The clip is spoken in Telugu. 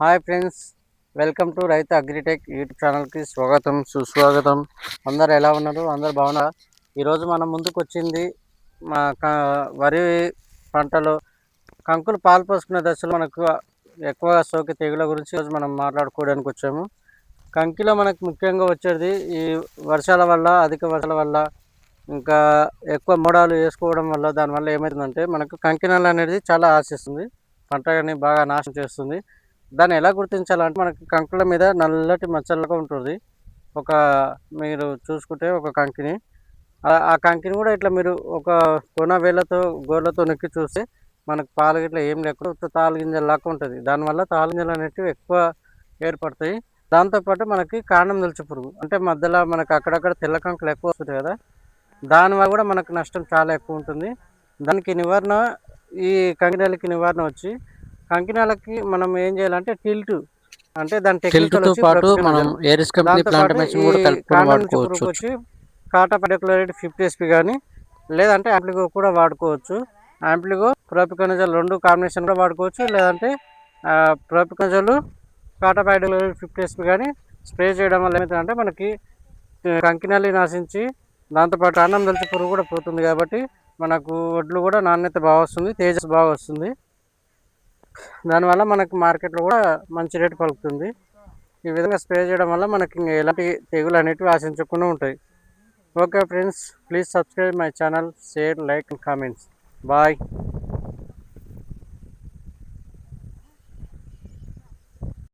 Hi friends welcome to Raithu agritech YouTube ఛానల్కి స్వాగతం సుస్వాగతం. అందరు ఎలా ఉన్నారు? అందరు బాగున్నారా? ఈరోజు మనం ముందుకు వచ్చింది మా వరి పంటలో కంకులు పాలు పోసుకునే దశలో మనకు ఎక్కువగా సోకి తెగుల గురించి ఈరోజు మనం మాట్లాడుకోవడానికి వచ్చాము. కంకిలో మనకు ముఖ్యంగా వచ్చేది ఈ వర్షాల వల్ల అధిక వర్షాల వల్ల ఇంకా ఎక్కువ మూడాలు వేసుకోవడం వల్ల దానివల్ల ఏమవుతుందంటే మనకు కంకినల్ అనేది చాలా ఆశిస్తుంది. పంట కానీ బాగా నాశనం చేస్తుంది. దాన్ని ఎలా గుర్తించాలంటే మనకి కంకుల మీద నల్లటి మచ్చలుగా ఉంటుంది. ఒక మీరు చూసుకుంటే ఒక కంకిని. ఆ- కంకిని కూడా ఇట్లా మీరు ఒక కొన వేళ్ళతో గోర్లతో నొక్కి చూస్తే మనకు పాలు గిట్ల ఏం లేకుండా ఉత్త తాలు గింజలు లాగా ఉంటుంది. దానివల్ల తాలు గింజలు అనేటివి ఎక్కువ ఏర్పడతాయి. దాంతోపాటు మనకి కాండం నిలిచి పురుగు. అంటే మధ్యలో మనకు అక్కడక్కడ తెల్ల కంకులు ఎక్కువ వస్తుంది కదా. దానివల్ల కూడా మనకు నష్టం చాలా ఎక్కువ ఉంటుంది. దానికి నివారణ ఈ కంకినాలకి నివారణ వచ్చి కంకినాలకి మనం ఏం చేయాలంటే టిల్ట్ అంటే దాని వచ్చి పాటు మనం ఏరిస్ కంపెనీ ప్లాంట్ మెషిన్ కూడా కలుపుకొని వాడుకోవచ్చు. కాటా పర్టికులర్ ఫిఫ్టీ ఎస్పీ కానీ లేదంటే ఆంప్లిగో కూడా వాడుకోవచ్చు. ఆంప్లిగో ప్రోపికనజల్ రెండు కాంబినేషన్ కూడా వాడుకోవచ్చు. లేదంటే ప్రోపికనజల్ కాటా పర్టికులర్ ఫిఫ్టీ ఎస్పీ కానీ స్ప్రే చేయడం వల్ల ఏమవుతుందంటే మనకి ఆ, కంకినల్లి నాశించి దాంతోపాటు అన్నం దలిచి పురుగు కూడా పోతుంది కాబట్టి మనకు వడ్లు కూడా నాణ్యత బాగా వస్తుంది తేజస్ బాగా వస్తుంది. దానివల్ల మనకు మార్కెట్లో కూడా మంచి రేటు పలుకుతుంది. ఈ విధంగా స్ప్రే చేయడం వల్ల మనకి ఇంకా ఎలాంటి తెగులు అనేటివి ఆశించకుండా ఉంటాయి. Okay friends please subscribe my channel share like and comments. Bye.